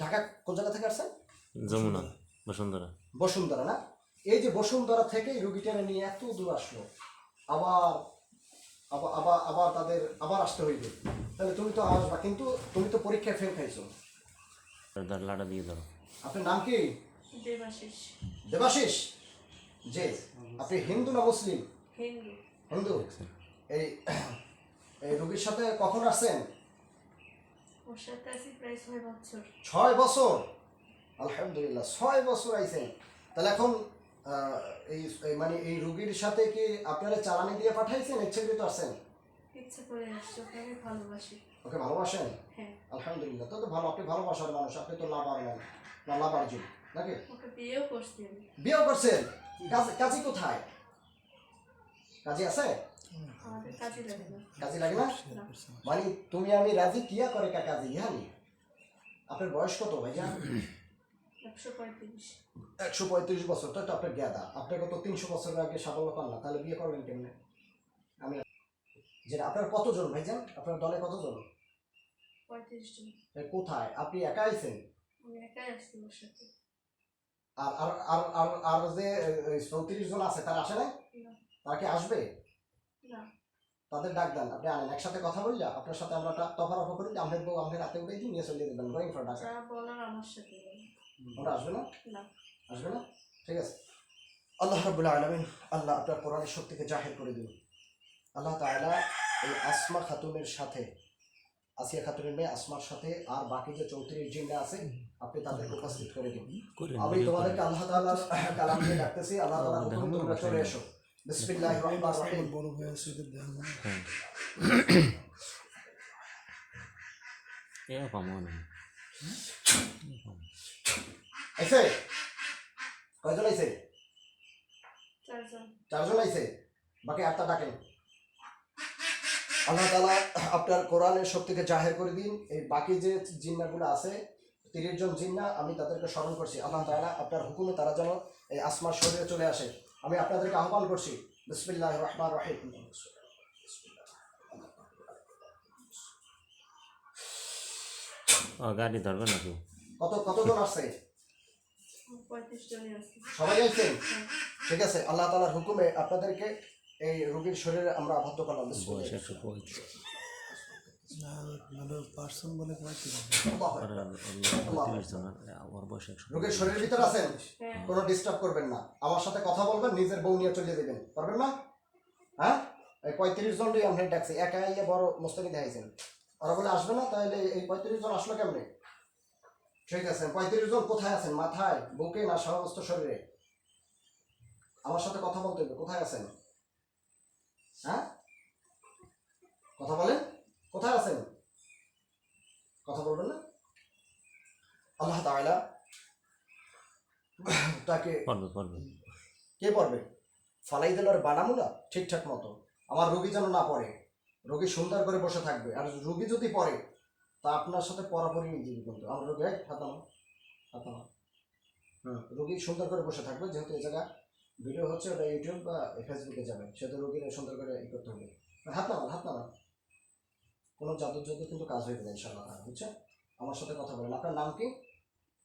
ঢাকা কোন জায়গা থেকে আসছেন? যমুনা বসুন্ধরা। বসুন্ধরা না? এই যে বসুন্ধরা থেকে রুগীটারে নিয়ে এত দূর আসলো। আবার আবার আবার আবার তাদের আবার আসতে হইবে। তাহলে তুমি তো আসবা কিন্তু তুমি তো পরীক্ষায় ফেল খাইছো। লাটা দিয়ে দাও। আপনার নাম কি? দেবাশিস। দেবাশিস? যে আপনি হিন্দু না মুসলিম? হিন্দু। হিন্দু। এই এই রুগীর সাথে কখন আসছেন? ওর সাথে আছি প্রায় ছয় বছর। ছয় বছর? আলহামদুলিল্লাহ ছয় বছর আইছেন তাহলে এখন এই মানে এই রুগীর সাথে কি আপনারা চালানি দিয়ে পাঠাইছেন? ইচ্ছাকৃত আসছেন। ইচ্ছে করে আসছে ওকে ভালোবাসি। ওকে ভালোবাসেন? হ্যাঁ। আলহামদুলিল্লাহ তো তো ভালো আপনি ভালোবাসার মানুষ আপনি তো লাভ আনেন না লাভ আর্জুন নাকি? ওকে বিয়েও করছি আমি। বিয়েও করছেন? কাজ কোথায়? কাজী আছে? কাজে লাগে না? মানে তুমি আমি রাজি কিয়া করে কা কাজী ইহানি আপনার বয়স কত ভাইয়া? একশো পঁয়ত্রিশ। বছর তো আপনার জ্ঞাদা আপনাকে তো তিনশো বছরের আগে সাফল্য পান না তাহলে বিয়ে করবেন কেমনে? আমি যেটা আপনার কতজন ভাইজান? আপনার দলে কতজন? কোথায়? আপনি একা আইছেন? সাথে আর আর আর আর যে চৌত্রিশ জন আছে তারা আসে না। তারা কি আসবে? তাদের ডাক দেন। আপনি আনেন একসাথে কথা বললে আপনার সাথে আমরা তফা রফা করি আমাদের বউ আমাদের রাতে উঠে দিয়ে নিয়ে চলে দেবেন গোয়িং ফর ঢাকা যা বলার আমার সাথে বলো। ওরা আসবে না? না। আসবে না? ঠিক আছে। আল্লাহ রাবুল্লাহ আলমিন আল্লাহ আপনার কোরআনের শক্তিকে জাহির করে দিন। আল্লাহ তাআলা এই আসমা খাতুনের সাথে আসিয়া খাতুনের মেয়ে আসমার সাথে আর বাকি যে চৌত্রিশ জিনরা আছে আপনি তাদেরকে উপস্থিত করে দিন। আমি তোমাদেরকে আল্লাহ তাআলার কালাম দিয়ে ডাকতেছি। আল্লাহ তাআলা তোমরা চলে এসো। বিসমিল্লাহির রহমানির রহিম বড় ভাই আছে এদের দেখ না এ পামো না আইছে কয়জন আইছে চারজন চারজন আইছে বাকি আটটা ডাকেন। আল্লাহ তালা আপনার কোরআনের শক্তিকে জাহের করে দিন। এই বাকি যে জিন্নাগুলো আছে তিরিশ জন জিন্না আমি তাদেরকে স্মরণ করছি। আল্লাহ তালা আপনার হুকুমে তারা যেন এই আসমার শরীরে চলে আসে। আমি আপনাদেরকে আহ্বান করছি বিসমিল্লাহ রহমান রহিম। গাড়ি ধরবে নাকি? কত কতজন আসছে? আছে সবাই আইছেন হ্যাঁ। ঠিক আছে আল্লাহ তালার হুকুমে আপনাদেরকে এই রোগীর শরীরে আমরা আবদ্ধ করলাম বয়স বিসমিল্লাহ। একশো পঁয়ত্রিশ না মানে পার্সন বলে ওর বয়স শরীরের ভিতরে আছেন হ্যাঁ। কোনো ডিস্টার্ব করবেন না। আমার সাথে কথা বলবেন নিজের বউ নিয়ে চলে দেবেন পারবেন না? হ্যাঁ? এই পঁয়ত্রিশ জন আমরা ডাকছি। একা ইয়ে বড় মোস্তানি দেখাইছেন। ওরা বলে আসবে না? তাহলে এই পঁয়ত্রিশ জন আসলো কেমনে? ঠিক আছে পঁয়ত্রিশ জন কোথায় আছেন? মাথায় বুকে না সমস্ত শরীরে? আমার সাথে কথা বলতে হবে। কোথায় আছেন? হ্যাঁ? কথা বলেন। কোথায় আছেন? কথা বলবেন না? আল্লাহ তাআলা তাকে কে পড়বে? ফালাই দিল আর বানামু না ঠিকঠাক মতো। আমার রোগী যেন না পড়ে। রোগী সুন্দর করে বসে থাকবে। আর রোগী যদি পড়ে তা আপনার সাথে পরাপরই নিয়ে যাবে কিন্তু। আমার রোগী এই, হাত। হুম রোগী সুন্দর করে বসে থাকবে। যেহেতু এই জায়গা ভিডিও হচ্ছে ওটা ইউটিউব বা ফেসবুকে যাবে। সেটা রোগীর সুন্দর করে ই করতে হবে। হাত নামান হাত নামান কোনো জাদু জাদু কিন্তু কাজ হয়ে যাবে ইনশাল্লাহ বুঝছেন? আমার সাথে কথা বলেন। আপনার নাম কি?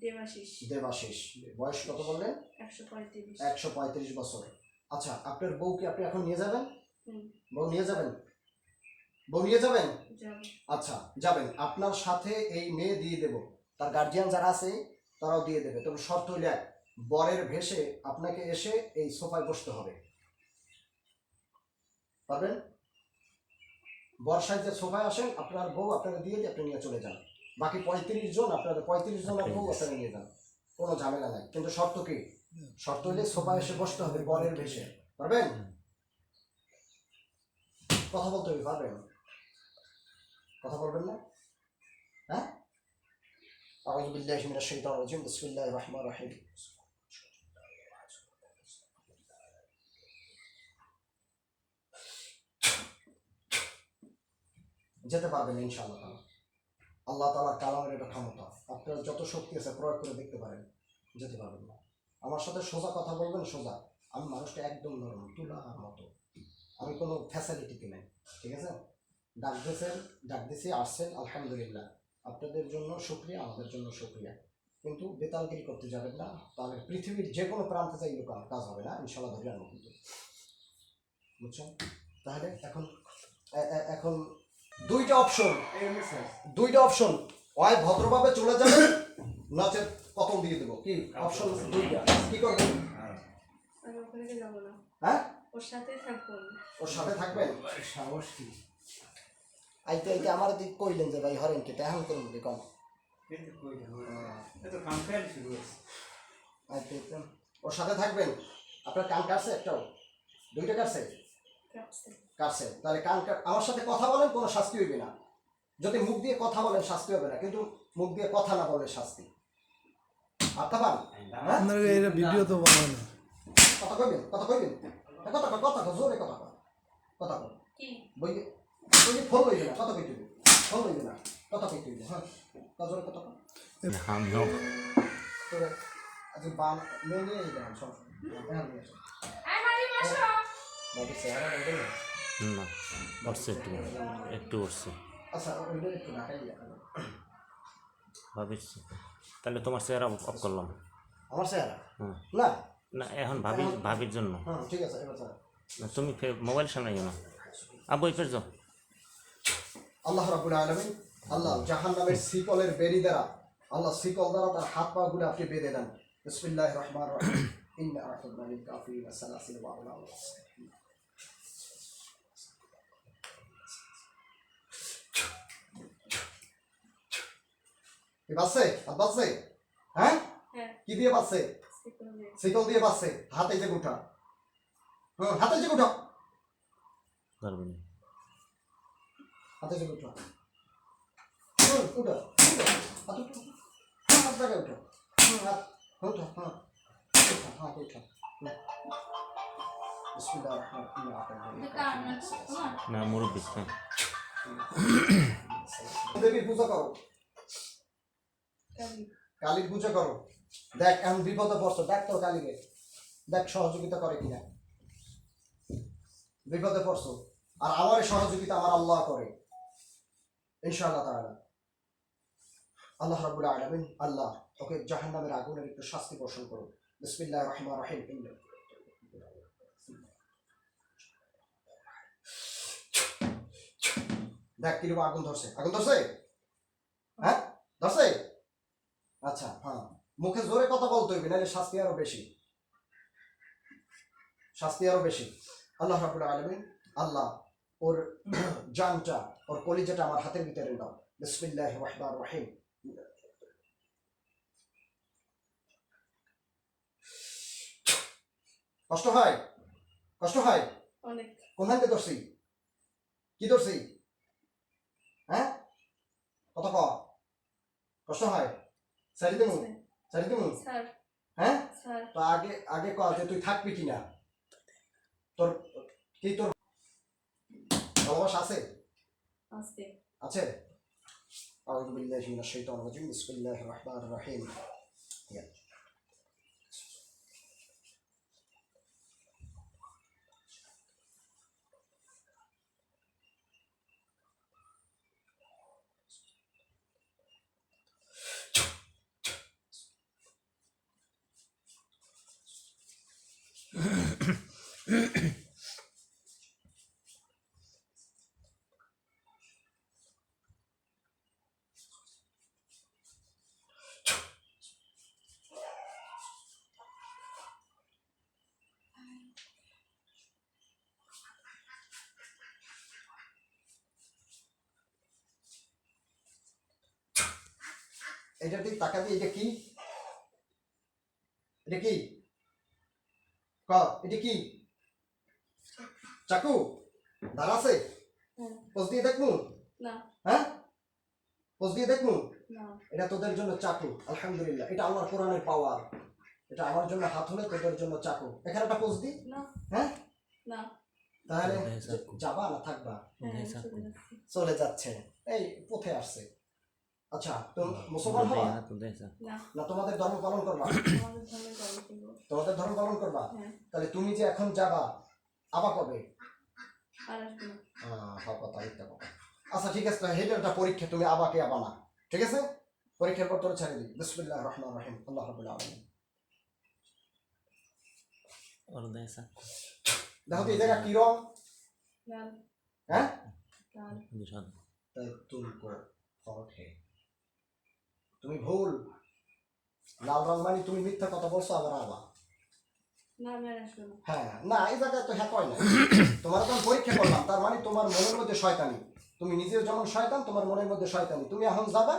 দেবাশিস। দেবাশিস। বয়স কত বললেন? একশো পঁয়ত্রিশ। একশো পঁয়ত্রিশ বছর। আচ্ছা আপনার বউকে আপনি এখন নিয়ে যাবেন? হুম। বউ নিয়ে যাবেন? বউ নিয়ে যাবেন? যাব। আচ্ছা যাবেন। আপনার সাথে এই মেয়ে দিয়ে দেব। তার গার্জিয়ান যারা আছে তারাও দিয়ে দেবে। তবে শর্ত হইলে এক, বরের ভেসে আপনাকে এসে এই সোফায় বসতে হবে। পারবেন? বর্ষায় যে সোফায় আসেন, আপনার বউ আপনাকে দিয়ে দিয়ে আপনি নিয়ে চলে যান। বাকি পঁয়ত্রিশ জন আপনাদের, পঁয়ত্রিশ জন বউ আপনাকে নিয়ে যান। কোনো ঝামেলা নাই। কিন্তু শর্ত কি? শর্ত হলে সোফায় এসে বসতে হবে বরের ভেসে পারবেন? কথা বলতে হবে, পারবেন? কথা বলবেন না? হ্যাঁ? আউযু বিল্লাহি মিনাশ শাইতানির রাজিম। বিসমিল্লাহির রহমানির রহিম। যেতে পারবেন ইনশাআল্লাহ তাআলা আল্লাহ তালা কালামের এটা ক্ষমতা। আপনার যত শক্তি আছে প্রয়োগ করে দেখতে পারেন, যেতে পারবেন না। আমার সাথে সোজা কথা বলবেন, সোজা। আমি মানুষটা একদম নরম তুলার মতো। আমি কোনো ফ্যাসিলিটিতে নেই, ঠিক আছে? ডাক দিয়েছেন, ডাক দিয়েছি, আসছেন, আলহামদুলিল্লাহ। আপনাদের জন্য শুক্রিয়া, আমাদের জন্য শুক্রিয়া। কিন্তু বেতালগিরি করতে যাবেন না, তাহলে পৃথিবীর যে কোনো প্রান্তে যাইলে কাজ কাজ হবে না ইনশাল্লাহ ধরে আনব কিন্তু। বুঝছেন? তাহলে এখন এখন দুইটা অপশন দুইটা অপশন হয় ভদ্রভাবে চলে যাবেন নচেত কতল দিয়ে দেবো। কি? অপশন দুইটা। কি যাব না? হ্যাঁ? ওর ওর সাথে থাকবেন সাহস কি? আইতে আইতে আমার দিক কইলেন যে ভাই হরেন করুন কম। যাব ওর সাথে থাকবেন? আপনার কান কাটছে একটাও? দুইটা কাটছে। কাটছে। কাটছে তাহলে কান আমার সাথে কথা বলেন কোনো শাস্তি হইবে না। যদি মুখ দিয়ে কথা বলেন শাস্তি হবে না কিন্তু মুখ দিয়ে কথা না বললে শাস্তি। আত্মাবান হ্যাঁ? ভিডিও তো বানানো কথা কইবেন কথা কইবেন। কথা কথা কয়, জোরে কথা। কথা। কি? বই বই ফল লইবে না কথা কইতে হইবে। ফল লইবে না কথা কইতে হ্যাঁ? কথা জোরে কথা তোরে বান নিয়ে নিয়ে সব হ্যাঁ বাকি চেহারা না উঠছে একটু একটু উঠছে। আচ্ছা ভাবিস তাহলে তোমার চেহারা অফ করলাম। আমার চেহারা? হুম। না? না এখন ভাবি ভাবির জন্য। ঠিক আছে না, তুমি মোবাইল সামনে না। আব্বু ফের যাও। আল্লাহ রাবুল আলমিন আল্লাহ জাহান নামের শিকলের বেরি দ্বারা আল্লাহ শিকল দ্বারা তার হাত পা গুলো আপনি বেঁধে দেন। বিসমিল্লাহ রহমান রহিম। ইন্না লিল কাফিরিন সালাসিল ওয়া কি বাসছে হাত বাসছে হ্যাঁ? হ্যাঁ। কি দিয়ে দিয়ে। শিকল দিয়ে বাসছে হাতে যে গুঠা। হুম হাতে যে পারবে না। হাতে যে উঠো হুম, উঠো। হাত উঠো হ্যাঁ, হাত জায়গায় উঠো। হাত উঠো হ্যাঁ উঠো হাত নে। মুরব্বী হ্যাঁ দেবীর পূজা করো। কালি। পূজা করো। দেখ এখন বিপদে পড়ছো, দেখ তোর কালীকে। দেখ, সহযোগিতা করে কিনা। বিপদে পড়ছো, আর আমার সহযোগিতা আমার আল্লাহ করে। ইনশাআল্লাহ তাআলা। আল্লাহ রাব্বুল আলামিন, আল্লাহ ওকে জাহান্নামের আগুনের একটু শাস্তি বর্ষণ করো বিসমিল্লাহির রহমানির রহিম। দেখ, কীরকম আগুন ধরছে। আগুন ধরছে? হ্যাঁ? ধরছে? মুখে জোরে কথা বলতে হইবে নাহলে শাস্তি আরও বেশি। শাস্তি আরও বেশি। আল্লাহ রাবুল আলমিন আল্লাহ ওর জানটা ওর কলিজাটা আমার হাতের ভিতরে দাও। বিসমিল্লাহ রহমান রহিম। কষ্ট হয়? কষ্ট হয়? কোনখান থেকে ধরছি? কি ধরছি? হ্যাঁ? কত কষ্ট হয়? সারি দেবো? সারি দেবো স্যার হ্যাঁ স্যার তো আগে আগে ক যে তুই থাকবি কিনা তোর কি তোর ভালোবাসা আছে আজকে আছে أعوذ بالله من الشيطان الرجيم بسم الله الرحمن الرحيم يلا. এটা তুই দিয়ে এটা কি? এটা কি? ক এটা কি? চাকু ধার আছে? হ্যাঁ। পোজ দিয়ে দেখব? না। হ্যাঁ? পোজ দিয়ে দেখব? না। এটা তোদের জন্য চাকু আলহামদুলিল্লাহ। এটা আমার কোরআনের পাওয়ার। এটা আমার জন্য হাত হলে তোদের জন্য চাকু। এখানে একটা পোজ দি। না। হ্যাঁ? না। তাহলে যাবা না থাকবা। হ্যাঁ। চলে যাচ্ছে। এই পথে আসছে। আচ্ছা তো মুসলমান না। না তোমাদের ধর্ম পালন করবা? তোমাদের ধর্ম পালন করবা। হ্যাঁ। তাহলে তুমি যে এখন যাবা আবা কবে? আচ্ছা ঠিক আছে হেডের একটা পরীক্ষা তুমি আবাকে আবা না? ঠিক আছে? পরীক্ষার পর তোরা ছেড়ে দিই বিসমিল্লাহ রহমান রহিম। আল্লাহ আলমিন। দেখো তো এই জায়গা কি রং? হ্যাঁ? তাই তুমকো ফরক হে। তুমি ভুল। লাল রং মানে তুমি মিথ্যা কথা বলছো আবার আবার। না আমি আর আসব না। হ্যাঁ না এই জায়গায় তো হ্যাঁ কয় না তোমার তো আমি পরীক্ষা করলাম তার মানে তোমার মনের মধ্যে শয়তানি। তুমি নিজেও যেমন শয়তান তোমার মনের মধ্যে শয়তানি। তুমি এখন যাবা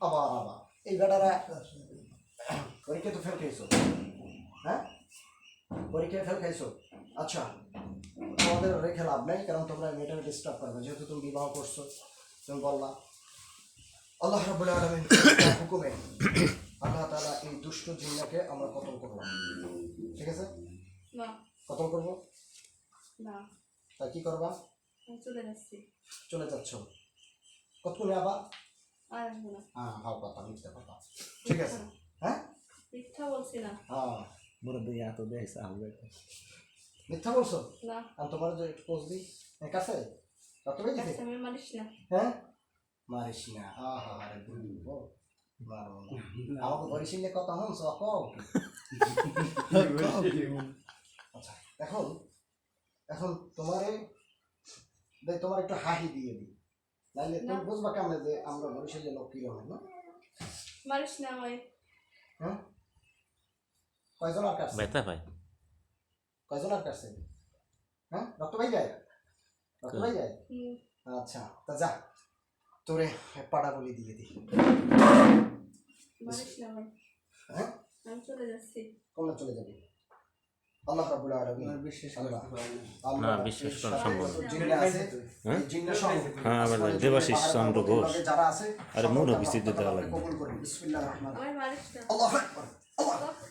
আবার আবার। এই বেটারা পরীক্ষা তো ফেল খেয়েছো। হ্যাঁ? পরীক্ষায় ফেল খাইছো আচ্ছা তোমাদের রেখে লাভ নাই কারণ তোমরা মেয়েটাকে ডিস্টার্ব করবে। যেহেতু তুমি বিবাহ করছ তুমি বললা। আল্লাহ রাবুল আলমিন হুকুমে আল্লাহ তাআলা এই দুষ্ট জিন্নাকে আমরা কতল করলাম ঠিক আছে? না। কতল করব? না। তা কি করবা? চলে যাচ্ছি। চলে যাচ্ছ। কতক্ষণে আবার আর না। হ্যাঁ ভালো কথা মিথ্যা কথা। ঠিক আছে। হ্যাঁ? মিথ্যা বলছি না। হ্যাঁ। মুরব্বী এত সাহবে মিথ্যা বলছো? না। আমি তোমার যে পোজ দিই। এর কাছে? কত বেজে হ্যাঁ? মারিস না আহা আরে বুঝব মারবো না আমাকে বরিশিলে কথা হন সক আচ্ছা এখন এখন তোমারে দেখ তোমার একটু হাহি দিয়ে দিই। নাইলে তুমি বুঝবা কেমনে যে আমরা বরিশালের লোক কীরকম না? মারিস না আমায় হ্যাঁ? কয়জন আর কাটছে ব্যথা পাই কয়জন আর কাটছে হ্যাঁ? রক্ত ভাই যায়? রক্ত ভাই যায়? আচ্ছা তা যা। তোরে পাড়া বলি দিয়ে দিই। আমায় হ্যাঁ? চলে যাচ্ছি। কমলা চলে যাবি। আল্লাহ রাব্বুল আলামিন বিশ্বাস আল্লাহ। না, বিশ্বাস করা সম্ভব জিন্না আছে হ্যাঁ? জিন্না সহ হ্যাঁ, দেবাশিস চন্দ্র ঘোষ। যারা আছে আরে দেওয়া লাগবে। কবুল করুন বিসমিল্লাহির রহমানির আমায় মারিস না আল্লাহু আকবার। আল্লাহ আল্লাহ